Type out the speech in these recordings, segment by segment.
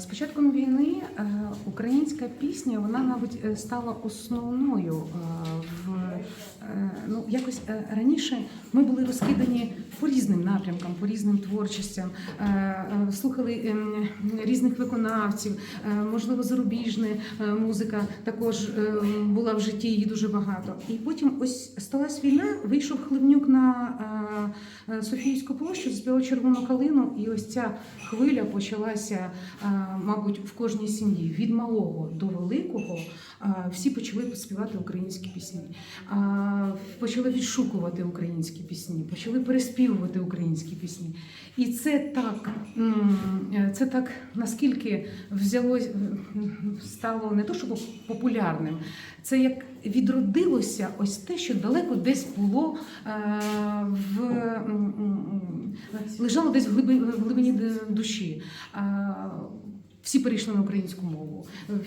З початком війни е, українська пісня вона, мабуть, е, стала основною е, в якось е, раніше ми були розкидані по різним напрямкам, по різним творчостям, е, е, слухали ем, різних виконавців, можливо, зарубіжна музика також була в житті її дуже багато. І потім ось сталася війна, вийшов Хливнюк на Софійську площу, заспівав червону калину, і ось ця хвиля почалася, мабуть, в кожній сім'ї від малого до великого. Всі почали співати українські пісні, почали відшукувати українські пісні, почали переспівувати українські пісні. І це так, це так наскільки взялось, стало не то, щоб популярним, це як відродилося ось те, що далеко десь було е, в лежало десь в глибині, душі. Е, Всі перейшли на українську мову,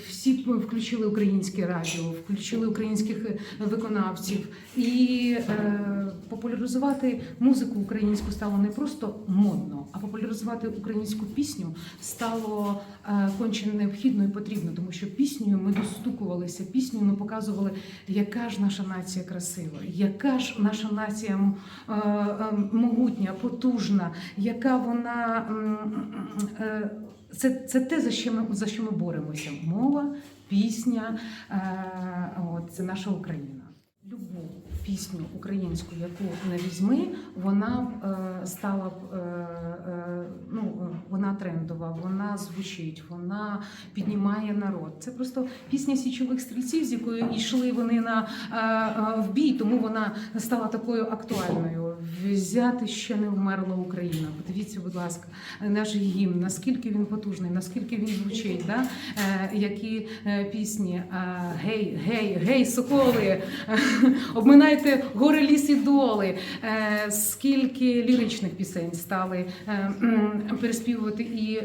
всі включили українське радіо, включили українських е, виконавців. І е, популяризувати музику українську стало не просто модно, а популяризувати українську пісню стало е, конче необхідно і потрібно, тому що піснею ми достукувалися, піснею ми показували, яка ж наша нація красива, яка ж наша нація е, е, могутня, потужна, яка вона. м, е, це, це те, за що ми за що ми боремося. Мова, пісня, е, от, це наша Україна. Любу пісню українську, яку не візьми, вона е, стала е, е, ну, вона трендова, вона звучить, вона піднімає народ. Це просто пісня січових стрільців, з якою йшли вони на е, е, в бій, тому вона стала такою актуальною. Взяти ще не вмерла Україна. Подивіться, будь ласка, наш гімн, наскільки він потужний, наскільки він звучить, да? е, які е, пісні е, гей, гей, гей, соколи, обминайте гори ліс і доли. Скільки ліричних пісень стали переспівувати і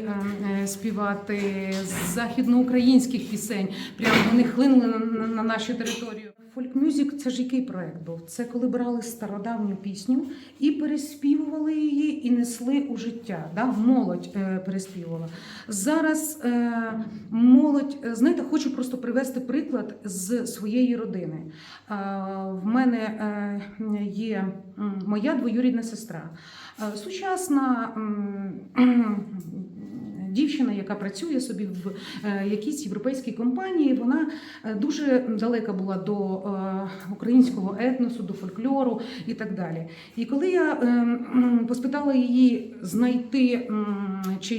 співати західноукраїнських пісень. Прямо вони хлинули на нашу територію. Фольк-мюзик це ж який проект був? Це коли брали стародавню пісню і переспівували її, і несли у життя. Да? Молодь е, переспівувала. Зараз е, молодь, е, знаєте, хочу просто привести приклад з своєї родини. В мене є моя двоюрідна сестра, сучасна. Дівчина, яка працює собі в е, якійсь європейській компанії, вона е, дуже далека була до е, українського етносу, до фольклору і так далі. І коли я поспитала її знайти, чи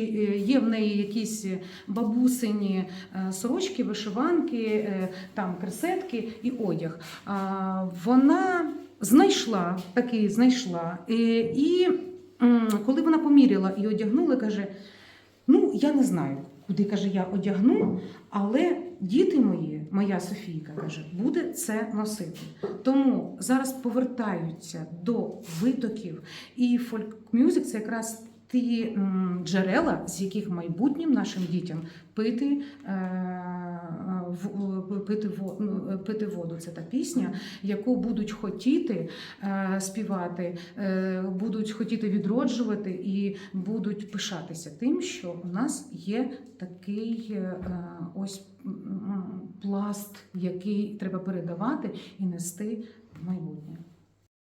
є в неї якісь бабусині сорочки, вишиванки, там кресетки і одяг, вона знайшла таки знайшла. І коли вона поміряла і одягнула, каже. Ну, я не знаю, куди каже, я одягну, але діти мої, моя Софійка каже, буде це носити. Тому зараз повертаються до витоків, і фольк-мюзик це якраз ті джерела, з яких майбутнім нашим дітям пити. Е- в- Ну, пити воду це та пісня, яку будуть хотіти е, співати, е, будуть хотіти відроджувати і будуть пишатися тим, що у нас є такий е, ось пласт, який треба передавати і нести в майбутнє.